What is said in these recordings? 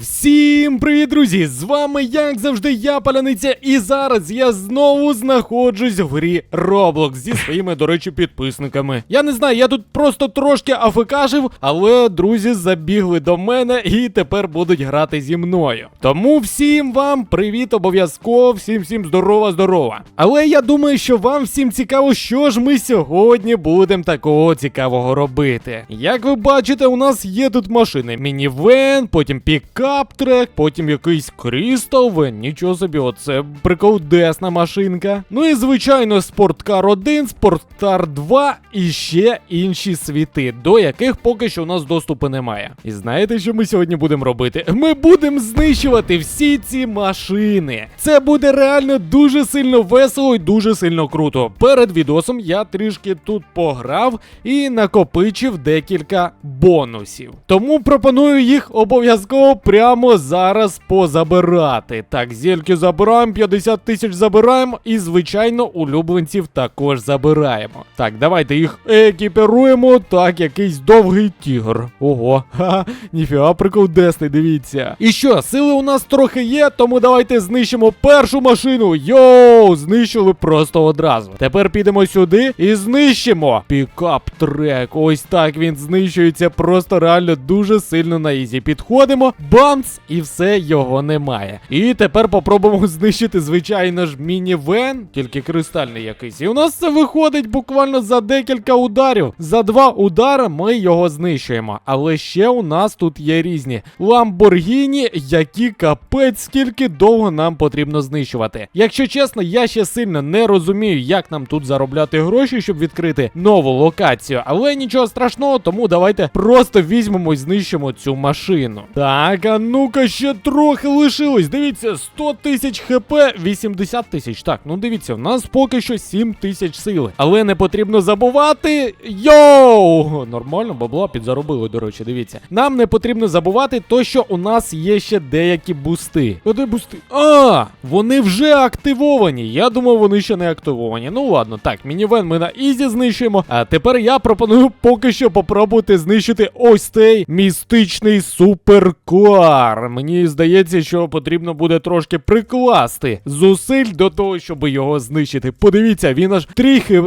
Всім привіт, друзі! З вами, як завжди, я Паляниця, і зараз я знову знаходжусь в грі Roblox зі своїми, до речі, підписниками. Я не знаю, я тут просто трошки афекажив, але друзі забігли до мене і тепер будуть грати зі мною. Тому всім вам привіт, обов'язково, всім всім здорова, здорова. Але я думаю, що вам всім цікаво, що ж ми сьогодні будемо такого цікавого робити. Як ви бачите, у нас є тут машини: мінівен, потім пікап трек, потім якийсь Крістовен. Нічого собі, оце приколдесна машинка. Ну і звичайно, спорткар 1, спорткар 2 і ще інші світи, до яких поки що у нас доступу немає. І знаєте, що ми сьогодні будемо робити? Ми будемо знищувати всі ці машини. Це буде реально дуже сильно весело і дуже сильно круто. Перед відосом я трішки тут пограв і накопичив декілька бонусів. Тому пропоную їх обов'язково прямо зараз позабирати. Так, зільки забираємо, 50 тисяч забираємо, і, звичайно, улюбленців також забираємо. Так, давайте їх екіпіруємо. Так, якийсь довгий тігр. Ого, ха, ніфіга приколдесний, дивіться. І що, сили у нас трохи є, тому давайте знищимо першу машину. Йоу, знищили просто одразу. Тепер підемо сюди і знищимо. Пікап трек. Ось так він знищується просто реально дуже сильно на ізі. Підходимо, бамц, і все його немає. І тепер попробуємо знищити, звичайно ж, мінівен, тільки кристальний якийсь. І у нас це виходить буквально за декілька ударів. За два удари ми його знищуємо. Але ще у нас тут є різні ламборгіні, які капець скільки довго нам потрібно знищувати. Якщо чесно, я ще сильно не розумію, як нам тут заробляти гроші, щоб відкрити нову локацію. Але нічого страшного, тому давайте просто візьмемо і знищимо цю машину. Так, а ну-ка ще трохи лишилось. Дивіться, 100 тисяч хп, 80 тисяч. Так, ну дивіться, в нас поки що 7 тисяч сили. Але не потрібно забувати. Йоу! Нормально, бабла підзаробили, до речі, дивіться. Нам не потрібно забувати то, що у нас є ще деякі бусти. Де бусти? А, вони вже активовані. Я думав, вони ще не активовані. Ну ладно, так, мінівен ми на ізі знищуємо. А тепер я пропоную поки що попробувати знищити ось цей містичний суперкар. Мені здається, що потрібно буде трошки прикласти зусиль до того, щоб його знищити. Подивіться, він аж тріхи.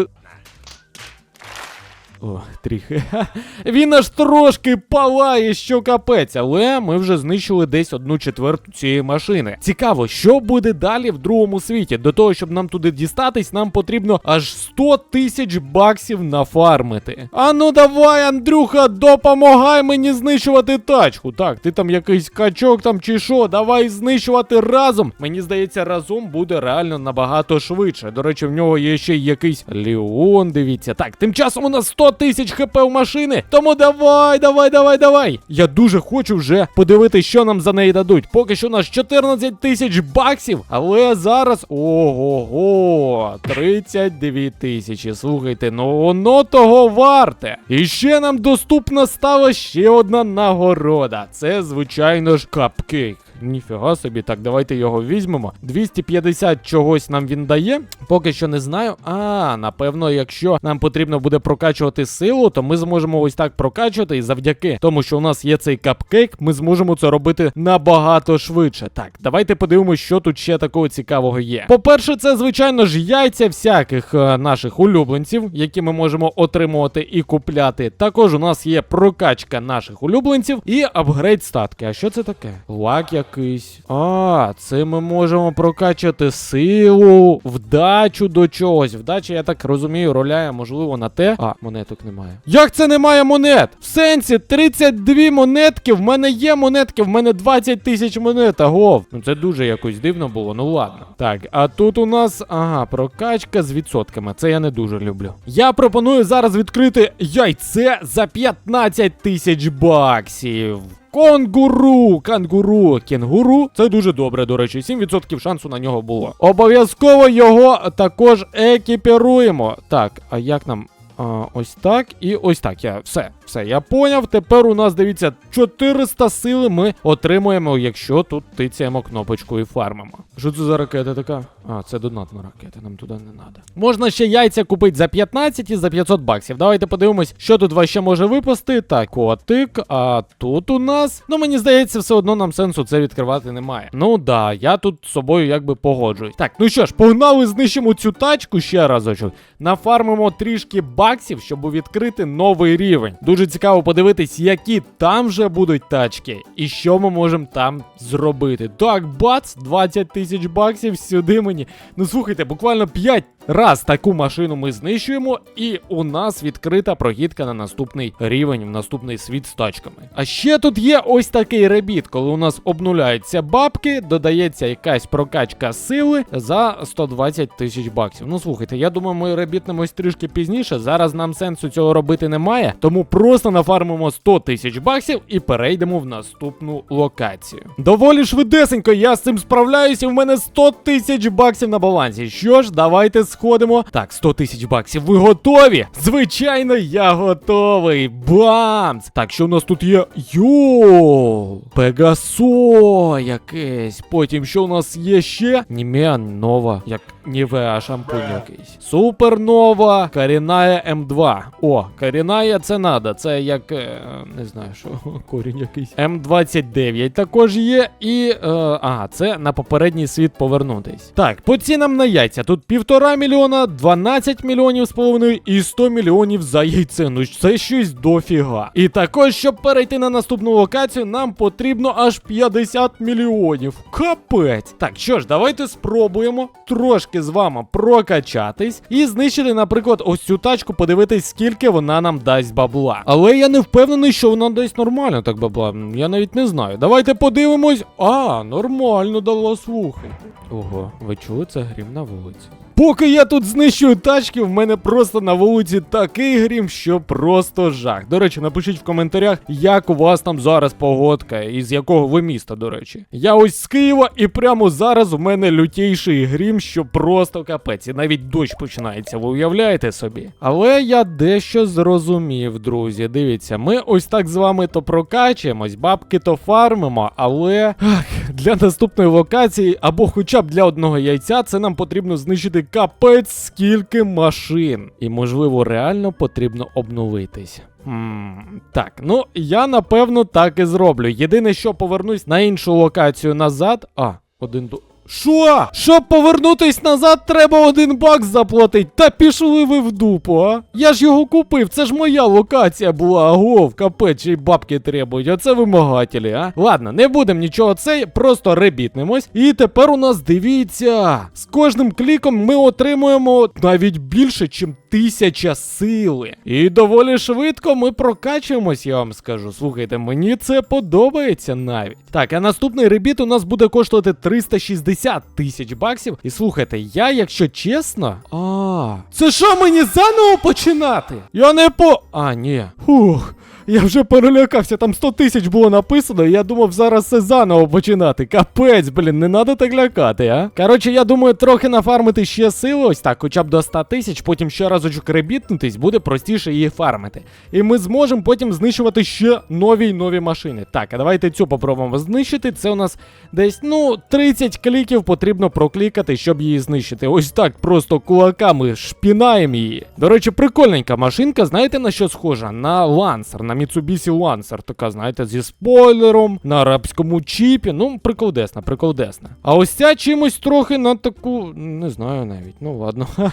О, тріхи. Він аж трошки палає, що капець, але ми вже знищили десь одну четверту цієї машини. Цікаво, що буде далі в другому світі. До того, щоб нам туди дістатись, нам потрібно аж 100 тисяч баксів нафармити. А ну давай, Андрюха, допомагай мені знищувати тачку. Так, ти там якийсь качок там чи що, давай знищувати разом. Мені здається, разом буде реально набагато швидше. До речі, в нього є ще й якийсь Леон, дивіться. Так, тим часом у нас 100 тисяч хп у машини. Тому давай, давай, давай, давай. Я дуже хочу вже подивитися, що нам за неї дадуть. Поки що у нас 14 тисяч баксів, але зараз. Ого-го, 39 тисячі. Слухайте, ну воно того варте. І ще нам доступна стала ще одна нагорода. Це, звичайно ж, капкейк. Ніфіга собі, так, давайте його візьмемо. 250 чогось нам він дає. Поки що не знаю. А, напевно, якщо нам потрібно буде прокачувати силу, то ми зможемо ось так прокачувати. І завдяки тому, що у нас є цей капкейк, ми зможемо це робити набагато швидше. Так, давайте подивимося, що тут ще такого цікавого є. По-перше, це, звичайно ж, яйця всяких е, наших улюбленців, які ми можемо отримувати і купляти. Також у нас є прокачка наших улюбленців і апгрейд статки. А що це таке? Лак якийсь. А, це ми можемо прокачати силу, вдачу до чогось. Вдача, я так розумію, роляє, можливо, на те. А, монеток немає. Як це немає монет? В сенсі 32 монетки. В мене є монетки, в мене 20 тисяч монет. Агов. Ну це дуже якось дивно було. Ну ладно. Так, а тут у нас, ага, прокачка з відсотками. Це я не дуже люблю. Я пропоную зараз відкрити яйце за 15 тисяч баксів. Конгуру, кангуру, кенгуру. Це дуже добре, до речі. 7% шансу на нього було. Обов'язково його також екіпіруємо. Так, а як нам А, ось так і ось так. Я все, все, я поняв. Тепер у нас дивіться 400 сили ми отримуємо, якщо тут тицяємо кнопочку і фармимо. Що це за ракета така? А, це донатна ракета, нам туди не треба. Можна ще яйця купити за 15 і за 500 баксів. Давайте подивимось, що тут ще може випасти. Так, котик, а тут у нас. Ну мені здається, все одно нам сенсу це відкривати немає. Ну да, я тут з собою якби погоджуюсь. Так, ну що ж, погнали, знищимо цю тачку ще разочок. Нафармимо трішки баксів, щоб відкрити новий рівень. Дуже цікаво подивитись, які там вже будуть тачки, і що ми можемо там зробити. Так, бац, 20 тисяч баксів сюди мені. Ну слухайте, буквально 5 раз таку машину ми знищуємо, і у нас відкрита прогідка на наступний рівень, в наступний світ з тачками. А ще тут є ось такий ребіт, коли у нас обнуляються бабки, додається якась прокачка сили за 120 тисяч баксів. Ну слухайте, я думаю, ми ребітнемось трішки пізніше. Зараз нам сенсу цього робити немає, тому просто нафармимо 100 тисяч баксів і перейдемо в наступну локацію. Доволі швидесенько, я з цим справляюся. У мене 100 тисяч баксів на балансі. Що ж, давайте сходимо. Так, 100 тисяч баксів. Ви готові? Звичайно, я готовий. Бамс! Так, що в нас тут є? Йоу! Пегасо якесь. Потім що у нас є ще? Німеа нова, як Нівеа шампунь якийсь. Супернова Каріная М2. О, Каріная це надо. Це як. е, не знаю, що корінь якийсь. М29 також є. І. Е, ага, це на попередній світ повернутись. Так, по цінам на яйця. Тут півтора мільйона, 12 мільйонів з половиною і 100 мільйонів за яйце. Ну це щось дофіга. І також, щоб перейти на наступну локацію, нам потрібно аж 50 мільйонів. Капець. Так, що ж, давайте спробуємо трошки з вами прокачатись і знищити, наприклад, ось цю тачку, подивитись, скільки вона нам дасть бабла. Але я не впевнений, що вона дасть нормально так бабла. Я навіть не знаю. Давайте подивимось. А, нормально дала слухи. Ого, ви чули це грім на вулиці? Поки я тут знищую тачки, в мене просто на вулиці такий грім, що просто жах. До речі, напишіть в коментарях, як у вас там зараз погодка, і з якого ви міста, до речі. Я ось з Києва, і прямо зараз у мене лютійший грім, що просто капець. І навіть дощ починається, ви уявляєте собі? Але я дещо зрозумів, друзі. Дивіться, ми ось так з вами то прокачуємось, бабки то фармимо, але ах, для наступної локації або хоча б для одного яйця, це нам потрібно знищити капець скільки машин. І можливо, реально потрібно обновитись. Хм, так, ну я напевно так і зроблю. Єдине, що повернусь на іншу локацію назад. А, один до. Що? Щоб повернутись назад, треба один бакс заплатить. Та пішли ви в дупу, а? Я ж його купив, це ж моя локація була, агов, капець, ще бабки требують, оце вимагателі, а? Ладно, не будемо нічого цей, просто ребітнемось. І тепер у нас дивіться. З кожним кліком ми отримуємо навіть більше, ніж тисяча сили. І доволі швидко ми прокачуємось, я вам скажу. Слухайте, мені це подобається навіть. Так, а наступний ребіт у нас буде коштувати 360 тисяч баксів. І слухайте, я, якщо чесно. А, це що мені заново починати? Я не по. А, ні. Фух. Я вже перелякався, там 100 тисяч було написано, і я думав зараз все заново починати. Капець, блін, не треба так лякати, а? Коротше, я думаю, трохи нафармити ще сили, ось так, хоча б до 100 тисяч, потім ще разочок ребітнутись, буде простіше її фармити. І ми зможемо потім знищувати ще нові й нові машини. Так, а давайте цю попробуємо знищити. Це у нас десь, ну, 30 кліків потрібно проклікати, щоб її знищити. Ось так, просто кулаками шпінаємо її. До речі, прикольненька машинка, знаєте на що схожа? На лансер, на Mitsubishi Lancer, така, знаєте, зі спойлером, на арабському чіпі. Ну, приколдесна, приколдесна. А ось ця чимось трохи на таку. Не знаю навіть. Ну ладно.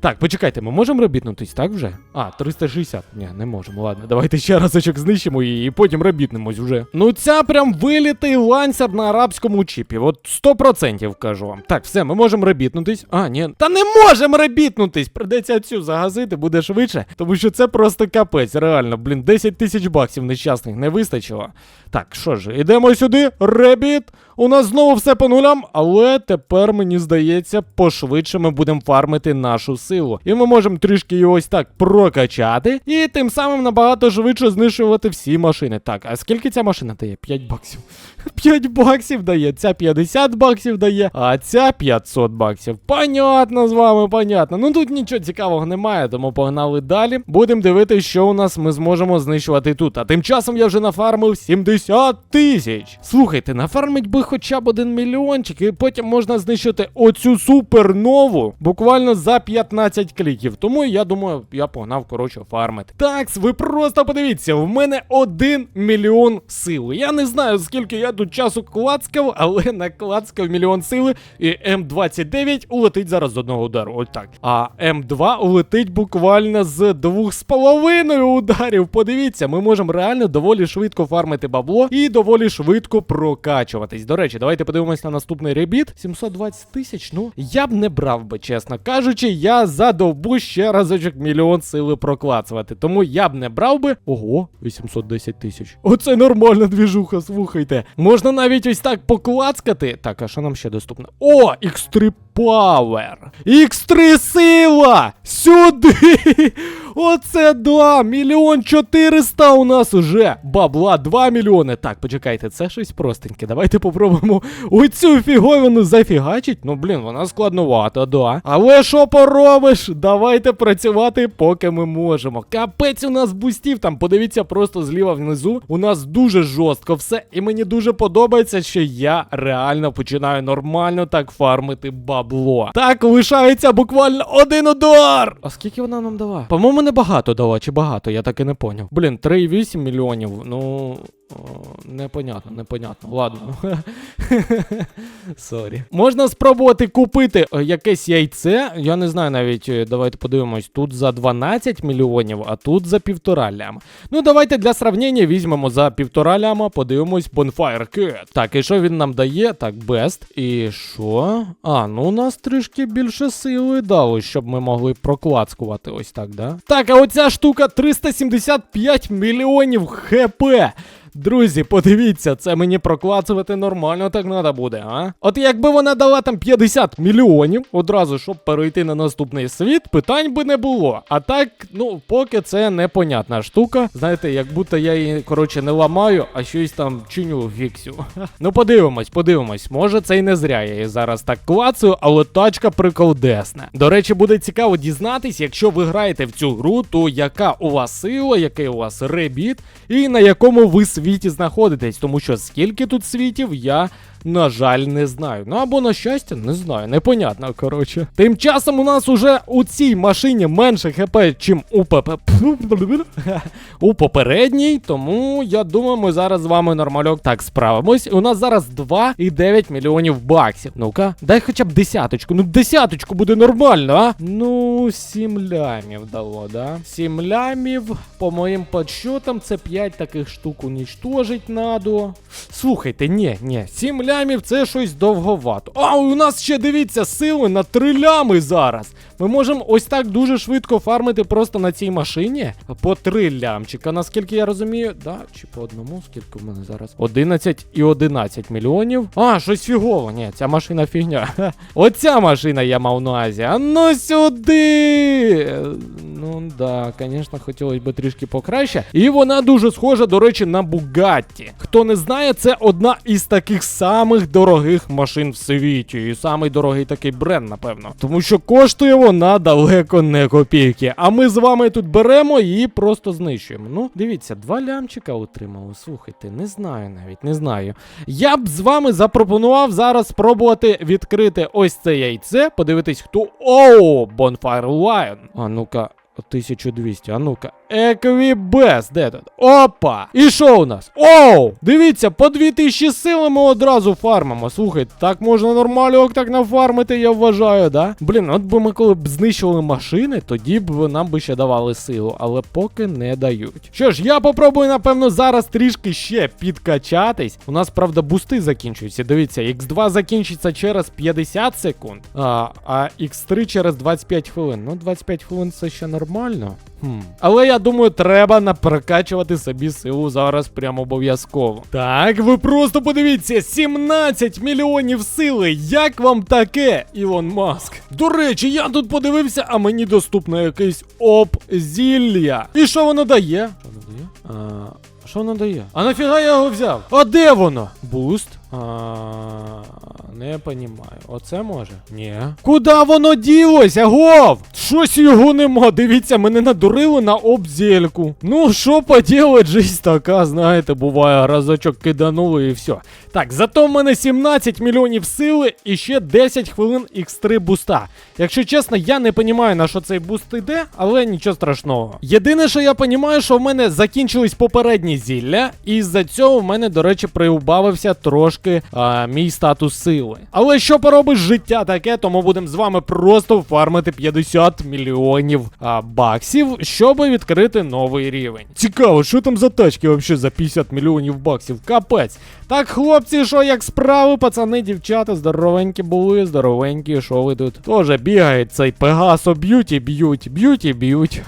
так, почекайте, ми можемо робітнутись, так вже? А, 360. Ні, не можемо. Ладно, давайте ще разочок знищимо її і потім робітнемось вже. Ну, ця прям вилітий лансер на арабському чіпі. От 100% кажу вам. Так, все, ми можемо робітнутись. А, ні. Та не можемо робітнутись! Придеться цю загазити, буде швидше. Тому що це просто капець. Реально, блін, 10 тисяч баксів нещасних не вистачило. Так, що ж, ідемо сюди, Ребіт. У нас знову все по нулям, але тепер мені здається, пошвидше ми будемо фармити нашу силу. І ми можемо трішки її ось так прокачати, і тим самим набагато швидше знищувати всі машини. Так, а скільки ця машина дає? 5 баксів. 5 баксів дає, ця 50 баксів дає, а ця 500 баксів. Понятно з вами, понятно. Ну тут нічого цікавого немає, тому погнали далі. Будемо дивитися, що у нас ми зможемо знищувати тут. А тим часом я вже нафармив 70 тисяч. Слухайте, нафармить би хоча б один мільйончик, і потім можна знищити оцю супернову буквально за 15 кліків. Тому я думаю, я погнав коротше фармити. Так, ви просто подивіться, в мене 1 мільйон сили. Я не знаю, скільки я тут часу клацкав, але наклацкав мільйон сили, і М29 улетить зараз з одного удару. Ось так. А М2 улетить буквально з двох з половиною ударів. Подивіться, ми можемо реально доволі швидко фармити бабло і доволі швидко прокачуватись. До речі, давайте подивимось на наступний ребіт. 720 тисяч. Ну я б не брав би, чесно кажучи, я задовбу ще разочок мільйон сили проклацувати. Тому я б не брав би. Ого, 810 тисяч. Оце нормальна двіжуха, слухайте. Можна навіть ось так поклацкати. Так, а що нам ще доступно? О, X3 Power! X3 сила! Сюди! Оце да! Мільйон чотириста у нас уже! Бабла 2 мільйони. Так, почекайте, це щось простеньке. Давайте попробуємо оцю фіговину зафігачить. Ну, блін, вона складнувата, да. Але що поробиш? Давайте працювати, поки ми можемо. Капець у нас бустів там. Подивіться просто зліва внизу. У нас дуже жорстко все. І мені дуже подобається, що я реально починаю нормально так фармити бабло. Так, лишається буквально один удар. А скільки вона нам дала? По-моєму, не багато дала, чи багато, я так і не поняв. Блін, 3,8 мільйонів. Ну. Непонятно, непонятно. Ладно. Сорі. Можна спробувати купити е, якесь яйце. Я не знаю навіть. е, Давайте подивимось. Тут за 12 мільйонів, а тут за півтора ляма. Ну, давайте для сравнення візьмемо за півтора ляма, подивимось Bonfire Cat. Так, і що він нам дає? Так, Best. І що? А, ну у нас трішки більше сили дали, щоб ми могли проклацкувати ось так, да? Так, а оця штука 375 мільйонів хп. Друзі, подивіться, це мені проклацувати нормально так треба буде, а? От якби вона дала там 50 мільйонів одразу, щоб перейти на наступний світ, питань би не було. А так, ну, поки це непонятна штука. Знаєте, як будто я її, коротше, не ламаю, а щось там чиню фіксю. Ну, подивимось, подивимось. Може, це і не зря я її зараз так клацаю, але тачка приколдесна. До речі, буде цікаво дізнатись, якщо ви граєте в цю гру, то яка у вас сила, який у вас ребіт, і на якому ви світі знаходитесь, тому що скільки тут світів, я. На жаль, не знаю. Ну або на щастя, не знаю, непонятно, коротше. Тим часом у нас уже у цій машині менше хп, чим у ПП. у попередній, тому я думаю, ми зараз з вами нормальок так справимось. У нас зараз 2,9 мільйонів баксів. Ну-ка, дай хоча б десяточку. Ну, десяточку буде нормально, а? Ну, 7 лямів дало, да? 7 лямів, по моїм подсчетам, це 5 таких штук унічтожить надо. Слухайте, ні, ні, 7 лямів це щось довговато. А, у нас ще дивіться, сили на 3 лями зараз. Ми можемо ось так дуже швидко фармити просто на цій машині по 3 лямчика, наскільки я розумію. Да, чи по одному, скільки в мене зараз? 11 і 11 мільйонів. А, щось фігово. Ні, ця машина фігня. Оця машина я мав на увазі. А ну сюди. Ну да, звісно, хотілося б трішки покраще. І вона дуже схожа, до речі, на Бугатті. Хто не знає, це одна із таких самих дорогих машин в світі. І самий дорогий такий бренд, напевно. Тому що коштує вона далеко не копійки. А ми з вами тут беремо і просто знищуємо. Ну, дивіться, два лямчика отримали. Слухайте, не знаю навіть, не знаю. Я б з вами запропонував зараз спробувати відкрити ось це яйце, подивитись, хто. Оу, Bonfire Lion. А ну-ка. 1200, а ну-ка. Еквібес, де тут? Опа! І що у нас? Оу! Дивіться, по 2000 сили ми одразу фармимо. Слухайте, так можна нормально так нафармити, я вважаю, да? Блін, от би ми коли б знищували машини, тоді б нам би ще давали силу, але поки не дають. Що ж, я попробую, напевно, зараз трішки ще підкачатись. У нас, правда, бусти закінчуються. Дивіться, X2 закінчиться через 50 секунд, а, а X3 через 25 хвилин. Ну, 25 хвилин це ще нормально. Хм. Але я думаю, треба напрокачувати собі силу зараз прямо обов'язково. Так, ви просто подивіться, 17 мільйонів сили. Як вам таке, Ілон Маск? До речі, я тут подивився, а мені доступно якесь обзілля. І що воно дає? Що воно дає? А, що воно дає? А нафіга я його взяв? А де воно? Буст? А, не понімаю. Оце може? Ні. Куда воно ділося, гов? Щось його нема. Дивіться, мене надурили на обзельку. Ну, що поділить, жизнь така, знаєте, буває, разочок киданули і все. Так, зато в мене 17 мільйонів сили і ще 10 хвилин X3 буста. Якщо чесно, я не розумію, на що цей буст йде, але нічого страшного. Єдине, що я розумію, що в мене закінчились попередні зілля, і з-за цього в мене, до речі, приубавився трошки а, мій статус сили. Але що поробиш життя таке, тому будемо з вами просто фармити 50 мільйонів а, баксів, щоб відкрити новий рівень. Цікаво, що там за тачки взагалі за 50 мільйонів баксів? Капець. Так, хлопці, що як справи, пацани, дівчата, здоровенькі були, здоровенькі, що ви тут? Тоже бігають цей Пегасо б'ють і б'ють, б'ють і б'ють.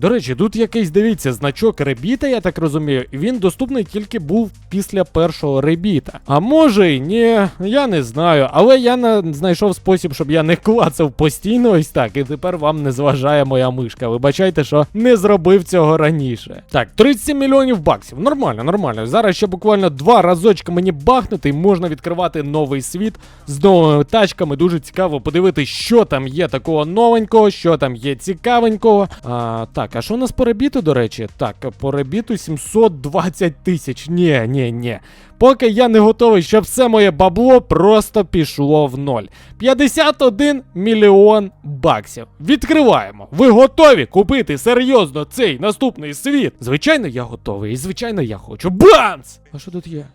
До речі, тут якийсь, дивіться, значок ребіта, я так розумію, він доступний тільки був після першого ребіта. А може й ні, я не знаю. Але я на... знайшов спосіб, щоб я не клацав постійно ось так, і тепер вам не зважає моя мишка. Вибачайте, що не зробив цього раніше. Так, 37 мільйонів баксів. Нормально, нормально. Зараз ще буквально два разочки мені бахнути, і можна відкривати новий світ з новими тачками. Дуже цікаво подивитися, що там є такого новенького, що там є цікавенького. А, так, а що у нас по ребіту, до речі? Так, по ребіту 720 тисяч. Ні, ні, ні. Поки я не готовий, щоб все моє бабло просто пішло в ноль. 51 мільйон баксів. Відкриваємо. Ви готові купити серйозно цей наступний світ? Звичайно, я готовий, і звичайно, я хочу. Бамс! А що тут є?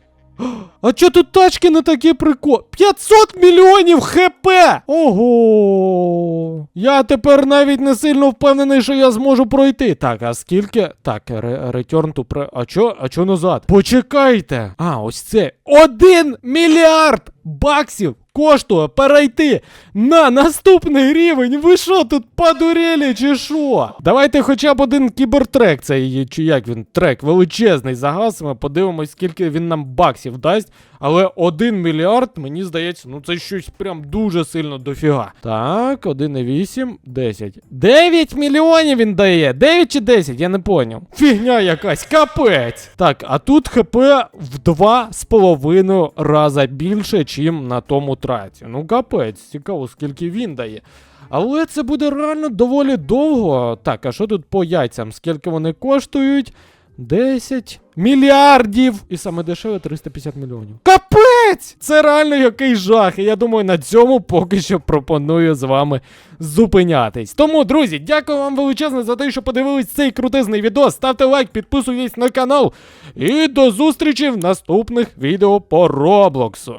А чо тут тачки не такі прикол? 500 мільйонів хп! Ого! Я тепер навіть не сильно впевнений, що я зможу пройти. Так, а скільки? Так, return to pre... А чо? А чо назад? Почекайте! А, ось це. Один мільярд баксів коштує перейти на наступний рівень. Ви що тут подурели чи що? Давайте хоча б один кібертрек, цей чи як він трек величезний загасимо, подивимось, скільки він нам баксів дасть. Але 1 мільярд, мені здається, ну це щось прям дуже сильно дофіга. Так, 1,8, 10. 9 мільйонів він дає. 9 чи 10, я не поняв. Фігня якась, капець. Так, а тут ХП в два з половиною рази більше, чим на тому траці. Ну, капець, цікаво, скільки він дає. Але це буде реально доволі довго. Так, а що тут по яйцям? Скільки вони коштують? 10 мільярдів! І саме дешеве 350 мільйонів. Капець! Це реально який жах. І я думаю, на цьому поки що пропоную з вами зупинятись. Тому, друзі, дякую вам величезно за те, що подивились цей крутизний відео. Ставте лайк, підписуйтесь на канал. І до зустрічі в наступних відео по Роблоксу.